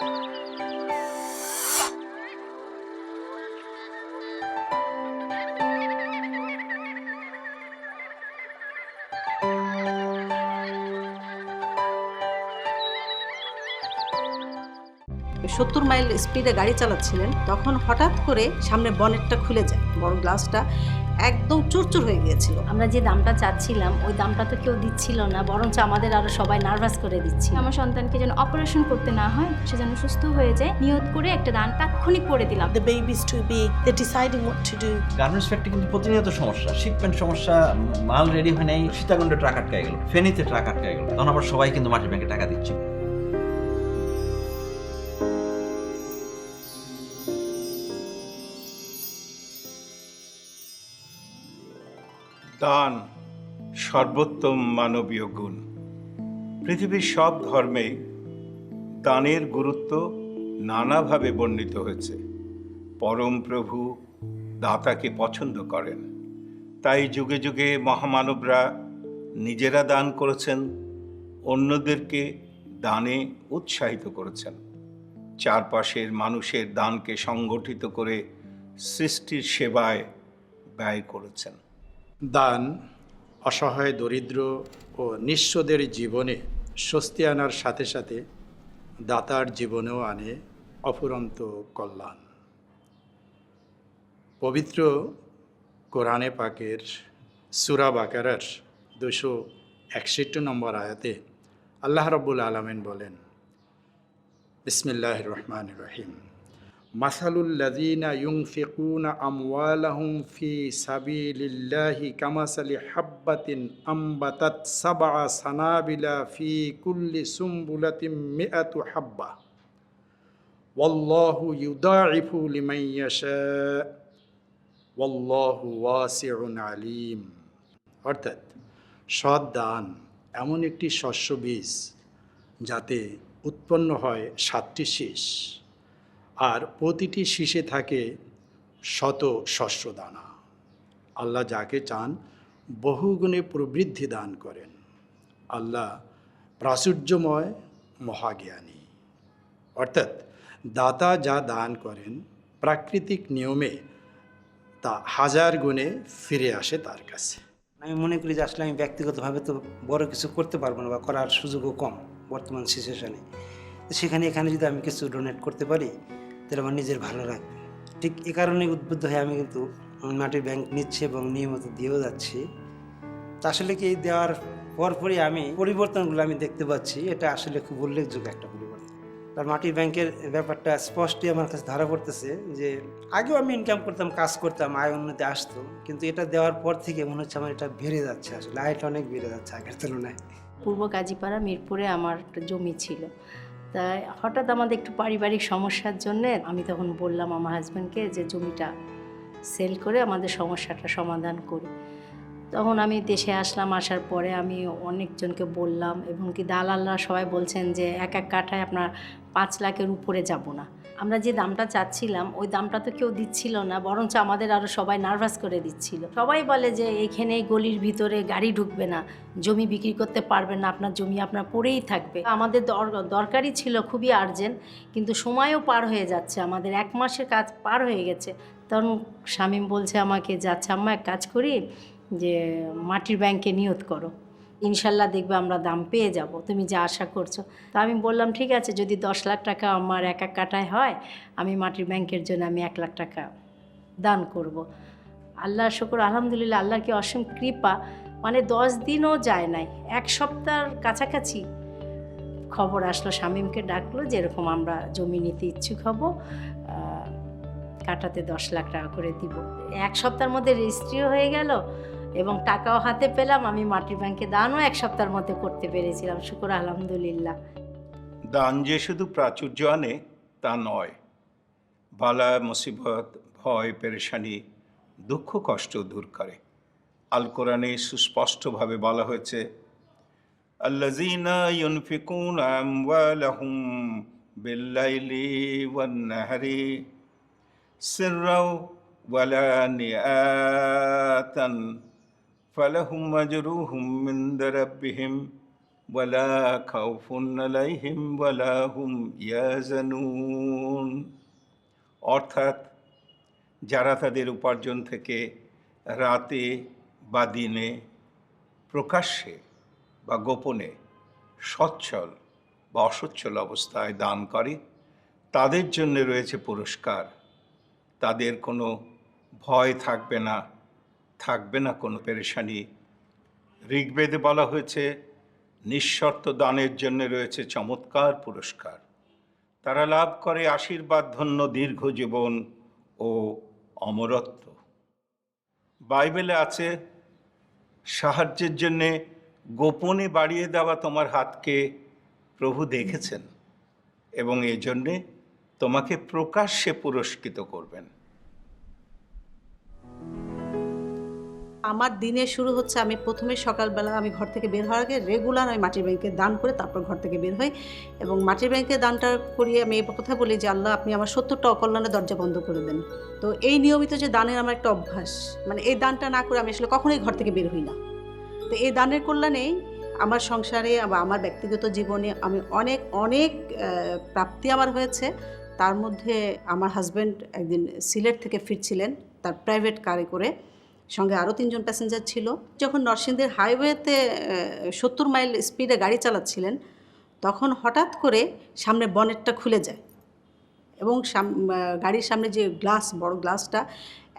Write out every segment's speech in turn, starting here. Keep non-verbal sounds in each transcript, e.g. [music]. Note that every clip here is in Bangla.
সত্তর মাইল স্পিডে গাড়ি চালাচ্ছিলেন তখন হঠাৎ করে সামনে বনেটটা খুলে যায়। বড় গ্লাসটা একদম চুরচুর হয়ে গিয়েছিল আমরা যে দামটা চাচ্ছিলাম ওই দামটা তো কেউ দিচ্ছিল না বরঞ্চ আমাদের আরও সবাই নার্ভাস করে দিচ্ছিল আমার সন্তানকে যেন অপারেশন করতে না হয় সে যেন সুস্থ হয়ে যায় নিয়ত করে একটা দান তাৎক্ষণিক করে দিলাম The baby's too big. They're deciding what to do. Garments factory কিন্তু প্রতিনিয়ত সমস্যা শিপমেন্ট সমস্যা মাল রেডি হয় নাই সীতাকুণ্ডে ট্রাক আটকায় গেল ফেনীতে ট্রাক আটকায় গেল তখন আবার সবাই কিন্তু মাটির ব্যাংকে টাকা দিচ্ছে দান, সর্বোত্তম মানবীয় গুণ। পৃথিবীর সব ধর্মে দানের গুরুত্ব নানাভাবে বর্ণিত হয়েছে। পরম প্রভু দাতাকে পছন্দ করেন। তাই যুগে যুগে মহামানবরা নিজেরা দান করেছেন, অন্যদেরকে দানে উৎসাহিত করেছেন। চারপাশের মানুষের দানকে সংগঠিত করে সৃষ্টির সেবায় ব্যয় করেছেন। দান, অসহায়, দরিদ্র ও নিঃস্বদের জীবনে স্বস্তি আনার সাথে সাথে দাতার জীবনেও আনে অফুরন্ত কল্যাণ। পবিত্র কোরআনে পাকের সুরা বাকারার দুশো একষট্টি নম্বর আয়াতে আল্লাহ রব্বুল আলমিন বলেন বিসমিল্লাহ রহমান রহিম। মাসালুল্লাযীনা ইউনফিকুনা আমওয়ালাহুম ফি সাবিলিল্লাহি কামাসালি হাব্বাতিন আম্বাতাত সাবআ সানাবিলা ফি কুল্লি সুম্বুলাতিন মিআতু হাব্বা। ওয়াল্লাহু ইউদাইফু লিমান ইয়াশা। ওয়াল্লাহু ওয়াসিউন আলিম। অর্থাৎ সৎ এমন একটি শস্য বীজ যাতে উৎপন্ন হয় সাতটি শীষ। আর প্রতিটি শীষে থাকে শত শস্য দানা। আল্লাহ যাকে চান, বহুগুণে প্রবৃদ্ধি দান করেন। আল্লাহ প্রাচুর্যময়, মহাজ্ঞানী। অর্থাৎ দাতা যা দান করেন, প্রাকৃতিক নিয়মে তা হাজার গুণে ফিরে আসে তার কাছে। আমি মনে করি যে আসলে আমি ব্যক্তিগতভাবে তো বড় কিছু করতে পারব না বা করার সুযোগও কম বর্তমান সিচুয়েশনে সেখানে এখানে যদি আমি কিছু ডোনেট করতে পারি তাহলে আমার নিজের ভালো লাগবে। ঠিক এ কারণে উদ্বুদ্ধ হয়ে আমি কিন্তু মাটির ব্যাংক নিচ্ছি এবং নিয়মিত দিয়েও যাচ্ছি। তা আসলে কি দেওয়ার পরপরই আমি পরিবর্তনগুলো আমি দেখতে পাচ্ছি, এটা আসলে খুব উল্লেখযোগ্য একটা পরিবর্তন। আর মাটির ব্যাংকের ব্যাপারটা স্পষ্টই আমার কাছে ধরা পড়তেছে যে, আগেও আমি ইনকাম করতাম, কাজ করতাম, আয় উন্নতি আসতো, কিন্তু এটা দেওয়ার পর থেকে মনে হচ্ছে আমার এটা বেড়ে যাচ্ছে, আসলে আয়টা অনেক বেড়ে যাচ্ছে আগের তুলনায়। পূর্ব কাজীপাড়া মিরপুরে আমার জমি ছিল। তাই হঠাৎ আমাদের একটু পারিবারিক সমস্যার জন্য আমি তখন বললাম আমার হাজব্যান্ডকে যে জমিটা সেল করে আমাদের সমস্যাটা সমাধান করি। তখন আমি দেশে আসলাম, আসার পরে আমি অনেকজনকে বললাম এবং কি দালালরা সবাই বলছেন যে এক এক কাঠায় আপনার পাঁচ লাখের উপরে যাব না। আমরা যে দামটা চাচ্ছিলাম, ওই দামটা তো কেউ দিচ্ছিল না, বরঞ্চ আমাদের আরও সবাই নার্ভাস করে দিচ্ছিল। সবাই বলে যে এখানে গলির ভিতরে গাড়ি ঢুকবে না, জমি বিক্রি করতে পারবেন না, আপনার জমি আপনার পড়েই থাকবে। আমাদের দর- দরকারই ছিল খুবই আর্জেন্ট কিন্তু সময়ও পার হয়ে যাচ্ছে, আমাদের এক মাসের কাজ পার হয়ে গেছে। তখন শামীম বলছে আমাকে যাচ্ছে আম্মা, এক কাজ করি, যে মাটির ব্যাংকে নিয়ত করো। ইনশাল্লাহ দেখবে আমরা দাম পেয়ে যাব। তুমি যা আশা করছ। তা আমি বললাম, ঠিক আছে, যদি দশ লাখ টাকা আমার এক এক কাটায় হয়, আমি মাটির ব্যাংকের জন্য আমি এক লাখ টাকা দান করব। আল্লাহ শুকুর, আলহামদুলিল্লাহ, আল্লাহর কি অসীম কৃপা। মানে দশ দিনও যায় নাই, এক সপ্তাহর কাছাকাছি খবর আসলো, শামীমকে ডাকলো যে এরকম আমরা জমি নিতে ইচ্ছুক হব কাটাতে দশ লাখ টাকা করে দিব। এক সপ্তাহের মধ্যে রেজিস্ট্রিও হয়ে গেল এবং টাকাও হাতে পেলাম। আমি মাটির ব্যাংকে দানও এক সপ্তাহের মধ্যে করতে পেরেছিলাম। শুকুর, আলহামদুলিল্লাহ। দান যে শুধু প্রাচুর্য আনে, তা নয়। বালা, মুসিবত, ভয়, পেরেশানি, দুঃখ, কষ্ট দূর করে। আল কোরআনে সুস্পষ্টভাবে বলা হয়েছে, আল্লাযীনা ইউনফিকুনা বিল্লাইলি নাহারি ওয়ালানিয়াতান ফালাহুম আজরুহুম মিনদা রাব্বিহিম ওয়ালা খাউফুন আলাইহিম ওয়ালা হুম ইয়াজানুন অর্থাৎ যারা তাদের উপার্জন থেকে রাতে বা দিনে প্রকাশ্যে বা গোপনে সচ্ছল বা অসচ্ছল অবস্থায় দান করে, তাদের জন্য রয়েছে পুরস্কার। তাদের কোনো ভয় থাকবে না। থাকবে না কোনো পেরেশানি। ঋগ্বেদে বলা হয়েছে, নিঃশর্ত দানের জন্য রয়েছে চমৎকার পুরস্কার। তারা লাভ করে আশীর্বাদ ধন্য দীর্ঘ জীবন ও অমরত্ব। বাইবেলে আছে, সাহায্যের জন্যে গোপনে বাড়িয়ে দেওয়া তোমার হাতকে প্রভু দেখেছেন এবং এই জন্যে তোমাকে প্রকাশ্যে পুরস্কৃত করবেন। আমার দিনের শুরু হচ্ছে আমি প্রথমে সকালবেলা আমি ঘর থেকে বের হওয়ার আগে রেগুলার আমি মাটির ব্যাংকে দান করে তারপর ঘর থেকে বের হই এবং মাটির ব্যাংকে দানটা করিয়ে আমি এই কথা বলি যে, আল্লাহ, আপনি আমার সত্তরটা অকল্যাণের দরজা বন্ধ করে দেন। তো এই নিয়মিত যে দানের আমার একটা অভ্যাস মানে এই দানটা না করে আমি আসলে কখনোই ঘর থেকে বের হই না। তো এই দানের কল্যাণেই আমার সংসারে বা আমার ব্যক্তিগত জীবনে আমি অনেক অনেক প্রাপ্তি আমার হয়েছে। তার মধ্যে আমার হাজব্যান্ড একদিন সিলেট থেকে ফিরছিলেন, তার প্রাইভেট কারে করে। সঙ্গে আরও তিনজন প্যাসেঞ্জার ছিল। যখন নরসিংদীর হাইওয়েতে সত্তর মাইল স্পিডে গাড়ি চালাচ্ছিলেন, তখন হঠাৎ করে সামনে বনেটটা খুলে যায় এবং গাড়ির সামনে যে গ্লাস বড় গ্লাসটা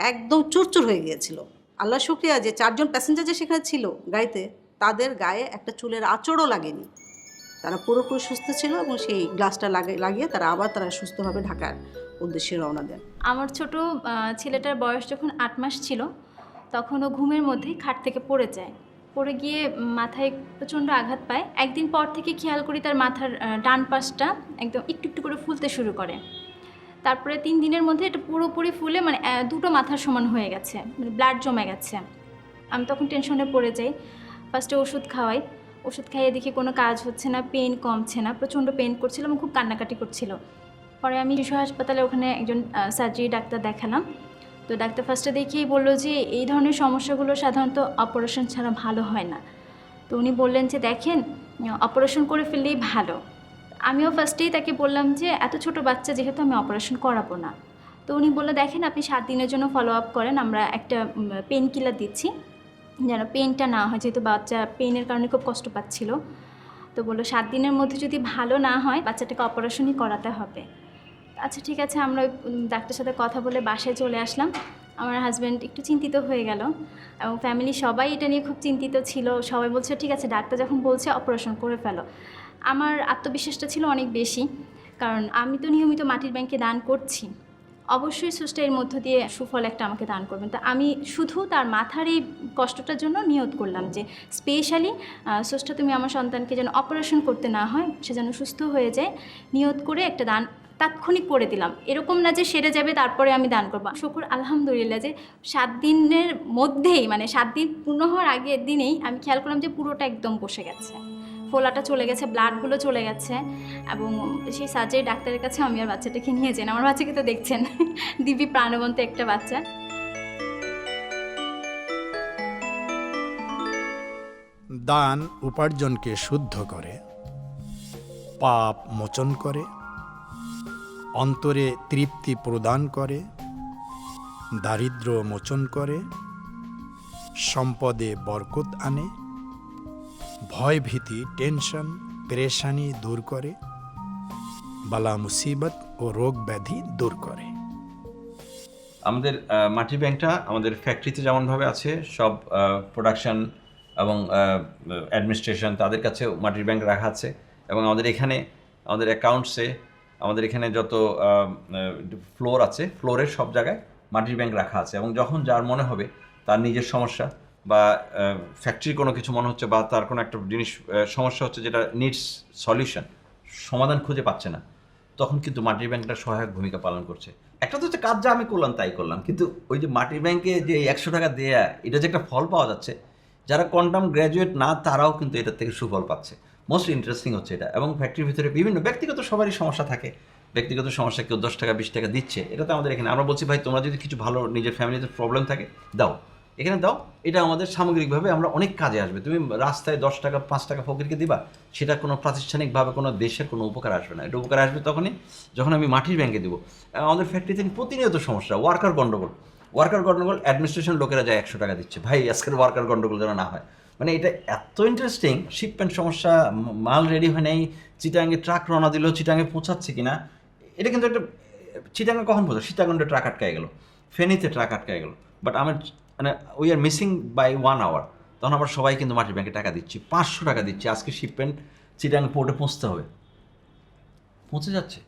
একদম চুরচুর হয়ে গিয়েছিল। আল্লাহ শুক্রিয়া যে চারজন প্যাসেঞ্জার যে সেখানে ছিল গাড়িতে, তাদের গায়ে একটা চুলের আঁচড়ও লাগেনি। তারা পুরোপুরি সুস্থ ছিল এবং সেই গ্লাসটা লাগিয়ে তারা আবার তারা সুস্থভাবে ঢাকার উদ্দেশ্যে রওনা দেন। আমার ছোট ছেলেটার বয়স যখন আট মাস ছিল তখন ও ঘুমের মধ্যেই খাট থেকে পড়ে যায়। পড়ে গিয়ে মাথায় প্রচণ্ড আঘাত পায়। একদিন পর থেকে খেয়াল করি তার মাথার ডান পাশটা একদম একটু একটু করে ফুলতে শুরু করে। তারপরে তিন দিনের মধ্যে এটা পুরোপুরি ফুলে মানে দুটো মাথার সমান হয়ে গেছে মানে ব্লাড জমে গেছে। আমি তখন টেনশনে পড়ে যাই। ফার্স্টে ওষুধ খাওয়াই। ওষুধ খাইয়ে দেখি কোনো কাজ হচ্ছে না পেন কমছে না, প্রচণ্ড পেন করছিল এবং খুব কান্নাকাটি করছিল। পরে আমি শিশু হাসপাতালে ওখানে একজন সার্জারি ডাক্তার দেখালাম। তো ডাক্তার ফার্স্টে দেখিয়েই বলল যে, এই ধরনের সমস্যাগুলো সাধারণত অপারেশন ছাড়া ভালো হয় না। তো উনি বললেন যে, দেখেন অপারেশন করে ফেললেই ভালো। আমিও ফার্স্টেই তাকে বললাম যে, এত ছোট বাচ্চা যেহেতু আমি অপারেশন করাবো না। তো উনি বলল, দেখেন, আপনি সাত দিনের জন্য ফলো আপ করেন, আমরা একটা পেন কিলার দিচ্ছি, যেন পেনটা না হয়। যেহেতু বাচ্চা পেনের কারণে খুব কষ্ট পাচ্ছিল। তো বলল, সাত দিনের মধ্যে যদি ভালো না হয়, বাচ্চাটাকে অপারেশনই করাতে হবে। আচ্ছা ঠিক আছে, আমরা ডাক্তারের সাথে কথা বলে বাসায় চলে আসলাম। আমার হাজব্যান্ড একটু চিন্তিত হয়ে গেল এবং ফ্যামিলি সবাই এটা নিয়ে খুব চিন্তিত ছিল। সবাই বলছে, ঠিক আছে, ডাক্তার যখন বলছে অপারেশন করে ফেলো। আমার আত্মবিশ্বাসটা ছিল অনেক বেশি, কারণ আমি তো নিয়মিত মাটির ব্যাংকে দান করছি। অবশ্যই সুস্থ এর মধ্য দিয়ে সুফল একটা আমাকে দান করবেন। তা আমি শুধু তার মাথার এই কষ্টটার জন্য নিয়ত করলাম যে স্পেশালি সুস্থ তুমি আমার সন্তানকে যেন অপারেশন করতে না হয়, সে যেন সুস্থ হয়ে যায়। নিয়ত করে একটা দান তাৎক্ষণিক করে দিলাম। এরকম না যে সেরে যাবে, তারপরে আমি দান করব। শুকুর আলহামদুলিল্লাহ যে সাত দিনের মধ্যেই মানে সাত দিন পূর্ণ হওয়ার আগের দিনেই আমি খেয়াল করলাম যে পুরোটা একদম বসে গেছে। ফোলাটা চলে গেছে, ব্লাডগুলো চলে গেছে এবং সেই সার্জারি ডাক্তারের কাছে আমি আর বাচ্চাটাকে নিয়ে যাই আমার বাচ্চাকে তো দেখছেন, দিব্যি প্রাণবন্ত একটা বাচ্চা। দান উপার্জনকে শুদ্ধ করে, পাপ মোচন করে অন্তরে তৃপ্তি প্রদান করে দারিদ্র মোচন করে, সম্পদে বরকত আনে, ভয়ভীতি, টেনশন, পেরেশানি দূর করে, বালা মুসিবত ও রোগ ব্যাধি দূর করে। আমাদের মাটির ব্যাংকটা আমাদের ফ্যাক্টরিতে যেমনভাবে আছে, সব প্রোডাকশন এবং অ্যাডমিনিস্ট্রেশন তাদের কাছে মাটির ব্যাংক রাখা আছে এবং আমাদের এখানে আমাদের অ্যাকাউন্টসে আমাদের এখানে যত ফ্লোর আছে ফ্লোরের সব জায়গায় মাটির ব্যাংক রাখা আছে এবং যখন যার মনে হবে তার নিজের সমস্যা বা ফ্যাক্টরির কোনো কিছু মনে হচ্ছে বা তার কোনো একটা জিনিস সমস্যা হচ্ছে যেটা নিডস সলিউশন সমাধান খুঁজে পাচ্ছে না, তখন কিন্তু মাটির ব্যাংকটা সহায়ক ভূমিকা পালন করছে। একটা তো হচ্ছে কাজ যা আমি করলাম তাই করলাম, কিন্তু ওই যে মাটির ব্যাংকে যে একশো টাকা দেয়া, এটা যে একটা ফল পাওয়া যাচ্ছে, যারা কোয়ান্টাম গ্র্যাজুয়েট না তারাও কিন্তু এটার থেকে সুফল পাচ্ছে। মোস্ট ইন্টারেস্টিং হচ্ছে এটা। এবং ফ্যাক্টরির ভিতরে বিভিন্ন ব্যক্তিগত সবারই সমস্যা থাকে। ব্যক্তিগত সমস্যা কেউ দশ টাকা, বিশ টাকা দিচ্ছে, এটা তো আমাদের এখানে। আমরা বলছি, ভাই, তোমরা যদি কিছু ভালো নিজের ফ্যামিলিতে প্রবলেম থাকে, দাও। এখানে দাও, এটা আমাদের সামগ্রিকভাবে আমরা অনেক কাজে আসবে। তুমি রাস্তায় দশ টাকা, পাঁচ টাকা ফকিরকে দিবা, সেটা কোনো প্রাতিষ্ঠানিকভাবে, কোনো দেশের কোনো উপকার আসবে না। এটা উপকার আসবে তখনই যখন আমি মাটির ব্যাংকে দেবো। আমাদের ফ্যাক্টরিতে প্রতিনিয়ত সমস্যা ওয়ার্কার গণ্ডগোল। ওয়ার্কার গণ্ডগোল অ্যাডমিনিস্ট্রেশন লোকেরা যায় একশো টাকা দিচ্ছে। ভাই, আজকের ওয়ার্কার গণ্ডগোল যেন না হয়। মানে এটা এত ইন্টারেস্টিং শিপমেন্ট সমস্যা মাল রেডি হয় নাই চিটাঙ্গে ট্রাক রওনা দিল চিটাঙ্গে পৌঁছাচ্ছে কিনা, এটা কিন্তু একটা চিটাঙ্গে কখন পৌঁছে সীতাকুণ্ডে ট্রাক আটকায় গেল, ফেনীতে ট্রাক আটকায় গেল বাট আমার মানে we are missing by one hour তখন আমরা সবাই কিন্তু মাটির ব্যাংকে টাকা দিচ্ছি, পাঁচশো টাকা দিচ্ছি, আজকে শিপমেন্ট চিটাং পোর্টে পৌঁছতে হবে। পৌঁছে যাচ্ছে।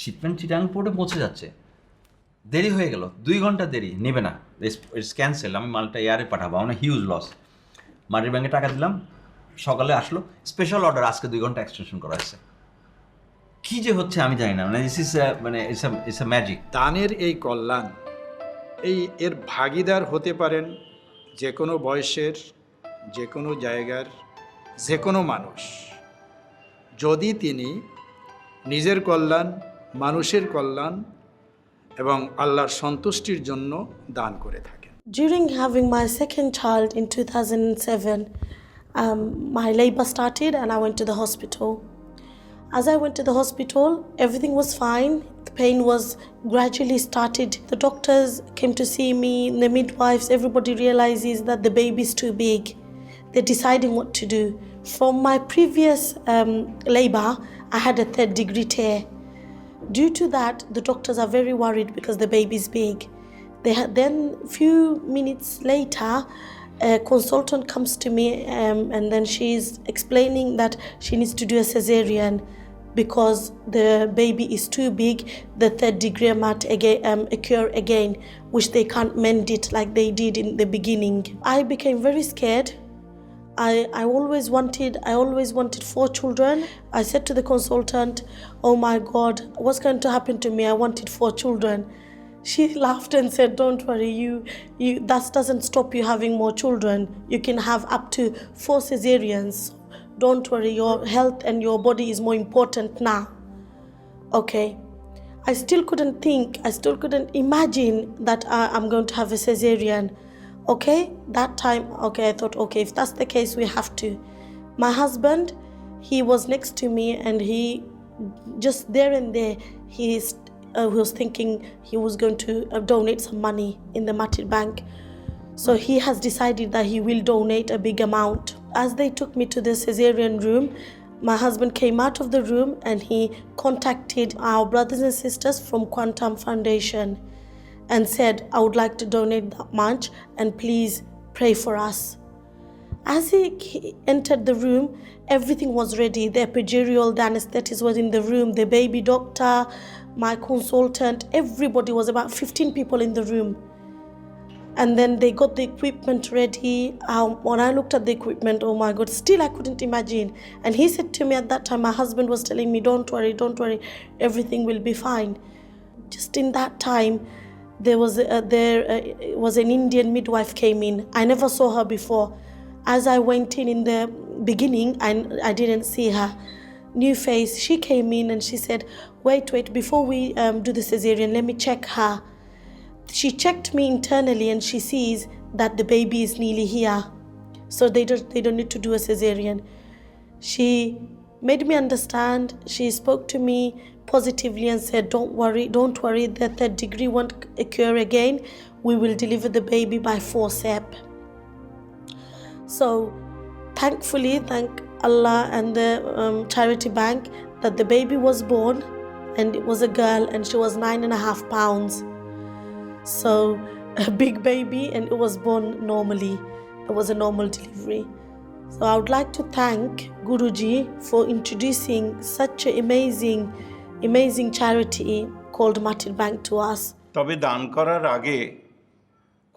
শিপমেন্ট চিটাং পোর্টে পৌঁছে যাচ্ছে। দেরি হয়ে গেল, দুই ঘণ্টা দেরি, নেবে না। ইটস ক্যান্সেল আমি মালটা এয়ারে পাঠাবো, আমার হিউজ লস মাটির ব্যাংকে টাকা দিলাম, সকালে আসলো। স্পেশাল অর্ডার আজকে দুই ঘণ্টা এক্সটেনশন করা হয়েছে। কি যে হচ্ছে আমি জানি না। মানে দিস ইস মানে ইটস আ ম্যাজিক দানের এই কল্যাণ, এই এর ভাগিদার হতে পারেন যে কোনো বয়সের, যে কোনো জায়গার, যে কোনো মানুষ। যদি তিনি নিজের কল্যাণ, মানুষের কল্যাণ এবং আল্লাহর সন্তুষ্টির জন্য দান করে থাকেন। During having my second child in 2007, um, my labor started and I went to the hospital. As I went to the hospital, everything was fine. The pain was gradually started. The doctors came to see me, the midwives, everybody realizes that the baby's too big. They're deciding what to do. From my previous um, labor, I had a third degree tear. Due to that, the doctors are very worried because the baby's big. They had, then, few minutes later, a consultant comes to me um, and then she's explaining that she needs to do a cesarean because the baby is too big. The third degree might again, um, occur again, which they can't mend it like they did in the beginning. I became very scared. I, I always wanted I always wanted four children. I said to the consultant, "Oh my God, what's going to happen to me? I wanted four children." She laughed and said, "Don't worry, you you that doesn't stop you having more children. You can have up to four cesareans. Don't worry, your health and your body is more important now." Okay. I still couldn't think, I still couldn't imagine that I, I'm going to have a cesarean. Okay, that time, okay, I thought, okay, if that's the case, we have to. My husband, he was next to me and he just there and there, he uh, was thinking he was going to uh, donate some money in the Matit Bank. So he has decided that he will donate a big amount. As they took me to the cesarean room, my husband came out of the room and he contacted our brothers and sisters from Quantum Foundation and said, I would like to donate that much and please pray for us. As he he entered the room, everything was ready. The epidural, the anesthetist was in the room, the baby doctor, my consultant, everybody was about 15 people in the room and then they got the equipment ready. Um, when I looked at the equipment, oh my God, still I couldn't imagine. And he said to me at that time, my husband was telling me, "Don't worry, don't worry, everything will be fine." Just in that time, there was a, there uh, was an Indian midwife came in. I never saw her before. As I went in in the beginning, I, I didn't see her. New face. She came in and she said, "Wait, wait, before we um, do the cesarean, let me check her." she checked me internally and she sees that the baby is nearly here. So they don't they don't need to do a cesarean. She made me understand. She spoke to me positively and said don't worry don't worry. The third degree won't occur again. We will deliver the baby by forceps. So thankfully thank allah and the um, charity bank that the baby was born and it was a girl and she was nine and a half pounds so [laughs] a big baby and it was born normally it was a normal delivery so i would like to thank guruji for introducing such an amazing amazing charity called martin bank to us তবে দান করার আগে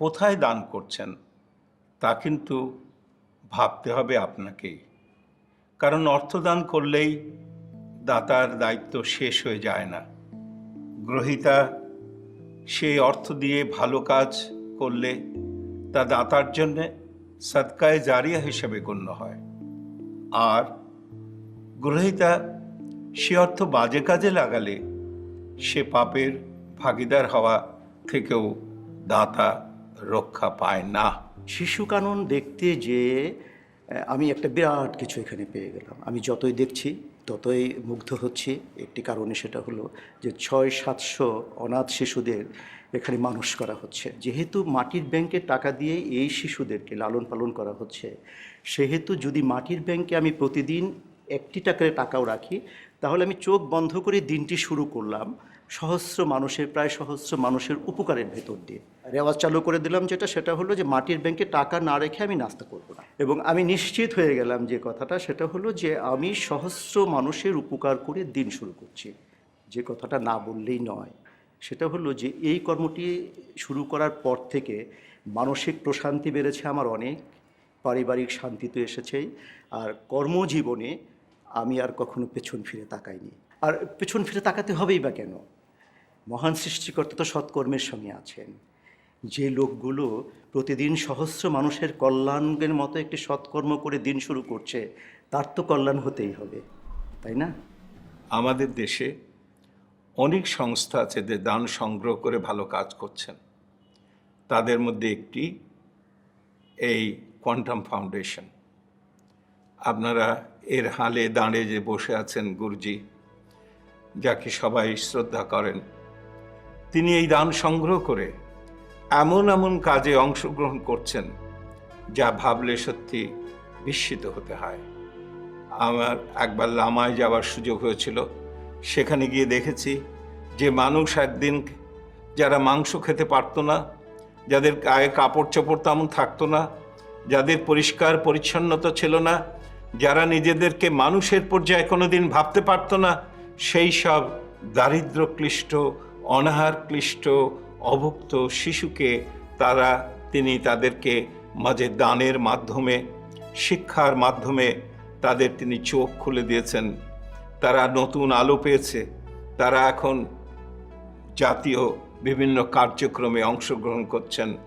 কোথায় দান করছেন তা কিন্তু ভাবতে হবে আপনাকেই কারণ অর্থদান করলেই দাতার দায়িত্ব শেষ হয়ে যায় না। গ্রহিতা সেই অর্থ দিয়ে ভালো কাজ করলে তা দাতার জন্যে সৎকায় জারিয়া হিসেবে গণ্য হয়। আর গ্রহিতা সে অর্থ বাজে কাজে লাগালে সে পাপের ভাগিদার হওয়া থেকেও দাতা রক্ষা পায় না। শিশু কানন দেখতে যে আমি একটা বিরাট কিছু এখানে পেয়ে গেলাম। আমি যতই দেখছি ততই মুগ্ধ হচ্ছি। একটি কারণে সেটা হলো যে ছয় সাতশো অনাথ শিশুদের এখানে মানুষ করা হচ্ছে। যেহেতু মাটির ব্যাংকে টাকা দিয়ে এই শিশুদেরকে লালন পালন করা হচ্ছে, সেহেতু যদি মাটির ব্যাংকে আমি প্রতিদিন একটি টাকার টাকাও রাখি। তাহলে আমি চোখ বন্ধ করে দিনটি শুরু করলাম সহস্র মানুষের, প্রায় সহস্র মানুষের উপকারের ভেতর দিয়ে। রেওয়াজ চালু করে দিলাম যেটা, সেটা হলো যে মাটির ব্যাংকে টাকা না রেখে আমি নাস্তা করব না। এবং আমি নিশ্চিত হয়ে গেলাম যে কথাটা, সেটা হলো যে আমি সহস্র মানুষের উপকার করে দিন শুরু করছি। যে কথাটা না বললেই নয়। সেটা হলো যে এই কর্মটি শুরু করার পর থেকে মানসিক প্রশান্তি বেড়েছে আমার অনেক, পারিবারিক শান্তি তো এসেছেই। আর কর্মজীবনে আমি আর কখনো পেছন ফিরে তাকাইনি। আর পেছন ফিরে তাকাতে হবেই বা কেন? মহান সৃষ্টিকর্তা তো সৎকর্মের সঙ্গে আছেন। যে লোকগুলো প্রতিদিন সহস্র মানুষের কল্যাণের মতো একটি সৎকর্ম করে দিন শুরু করছে, তার তো কল্যাণ হতেই হবে, তাই না? আমাদের দেশে অনেক সংস্থা আছে যে দান সংগ্রহ করে ভালো কাজ করছেন। তাদের মধ্যে একটি এই কোয়ান্টাম ফাউন্ডেশন। আপনারা এর হালে দাঁড়ে যে বসে আছেন গুরুজি, যাকে সবাই শ্রদ্ধা করেন, তিনি এই দান সংগ্রহ করে এমন এমন কাজে অংশগ্রহণ করছেন, যা ভাবলে সত্যি বিস্মিত হতে হয়। আমার একবার লামায় যাওয়ার সুযোগ হয়েছিল, সেখানে গিয়ে দেখেছি যে মানুষ একদিন যারা মাংস খেতে পারতো না, যাদের গায়ে কাপড় চোপড় তেমন থাকতো না, যাদের পরিষ্কার পরিচ্ছন্নতা ছিল না যারা নিজেদেরকে মানুষের পর্যায়ে কোনোদিন ভাবতে পারতো না, সেই সব দারিদ্র ক্লিষ্ট অনাহার ক্লিষ্ট অভুক্ত শিশুকে তারা, তিনি তাদেরকে মাঝে দানের মাধ্যমে, শিক্ষার মাধ্যমে তাদের তিনি চোখ খুলে দিয়েছেন। তারা নতুন আলো পেয়েছে। তারা এখন জাতীয় বিভিন্ন কার্যক্রমে অংশগ্রহণ করছেন।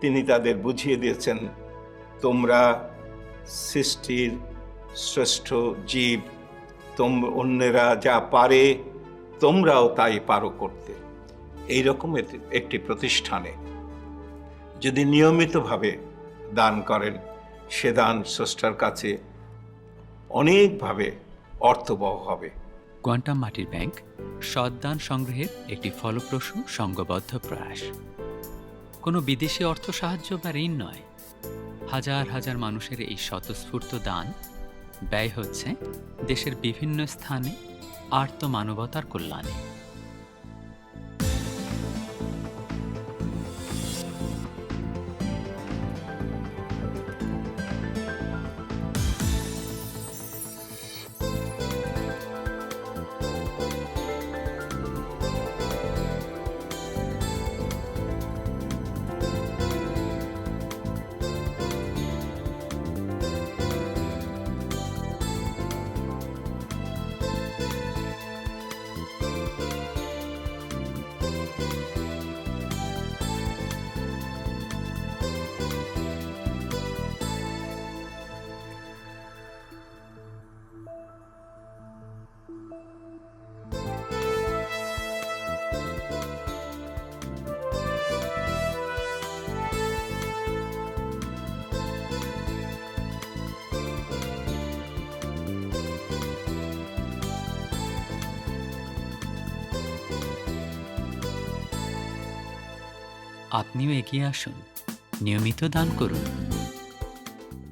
তিনি তাদের বুঝিয়ে দিয়েছেন, তোমরা সৃষ্টির শ্রেষ্ঠ জীব, তোম, অন্যেরা যা পারে, তোমরাও তাই পারো করতে। এইরকম একটি- একটি প্রতিষ্ঠানে যদি নিয়মিতভাবে দান করেন, সে দান স্রষ্টার কাছে অনেকভাবে অর্থবহ হবে। কোয়ান্টাম মাটির ব্যাংক সদ্দান সংগ্রহের একটি ফলপ্রসূ সংঘবদ্ধ প্রয়াস। কোনো বিদেশি অর্থ সাহায্য বা ঋণ নয়। হাজার হাজার মানুষের এই স্বতঃস্ফূর্ত দান ব্যয় হচ্ছে দেশের বিভিন্ন স্থানে আর্ত মানবতার কল্যাণে। আপনিও এগিয়ে আসুন। নিয়মিত দান করুন।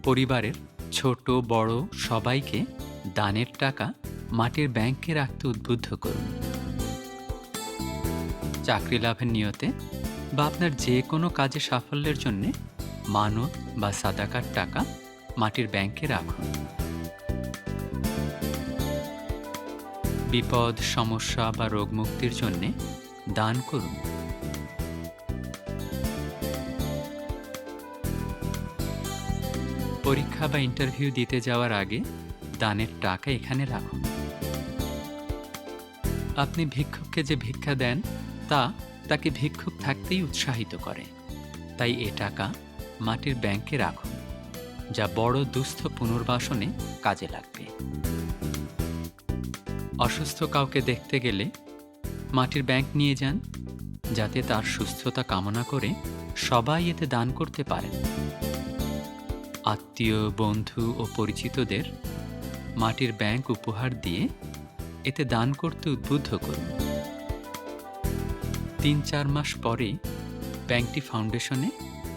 পরিবারের ছোট বড় সবাইকে দানের টাকা মাটির ব্যাংকে রাখতে উদ্বুদ্ধ করুন। চাকরি লাভের নিয়তে বা আপনার যে কোনো কাজে সাফল্যের জন্যে মানত বা সাদাকার টাকা মাটির ব্যাংকে রাখুন। বিপদ, সমস্যা বা রোগ মুক্তির জন্যে দান করুন। পরীক্ষা বা ইন্টারভিউ দিতে যাওয়ার আগে দানের টাকা এখানে রাখুন। আপনি ভিক্ষুককে যে ভিক্ষা দেন, তা তাকে ভিক্ষুক থাকতেই উৎসাহিত করে। তাই এ টাকা মাটির ব্যাংকে রাখুন, যা বড় দুস্থ পুনর্বাসনে কাজে লাগবে। অসুস্থ কাউকে দেখতে গেলে মাটির ব্যাংক নিয়ে যান, যাতে তার সুস্থতা কামনা করে সবাই এতে দান করতে পারেন। আত্মীয়, বন্ধু ও পরিচিতদের মাটির ব্যাংক উপহার দিয়ে এতে দান করতে উদ্বুদ্ধ করুন। তিন চার মাস পরে ব্যাংকটি ফাউন্ডেশনে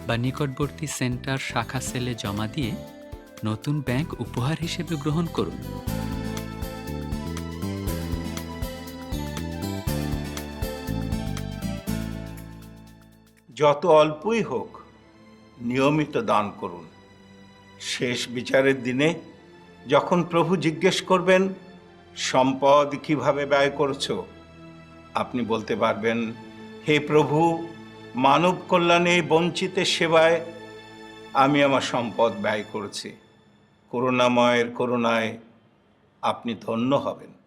বা নিকটবর্তী সেন্টার শাখা সেলে জমা দিয়ে নতুন ব্যাংক উপহার হিসেবে গ্রহণ করুন। যত অল্পই হোক নিয়মিত দান করুন। শেষ বিচারের দিনে যখন প্রভু জিজ্ঞেস করবেন সম্পদ কীভাবে ব্যয় করছ? আপনি বলতে পারবেন, হে প্রভু, মানব কল্যাণে বঞ্চিতের সেবায় আমি আমার সম্পদ ব্যয় করছি। করুণাময়ের করুণায় আপনি ধন্য হবেন।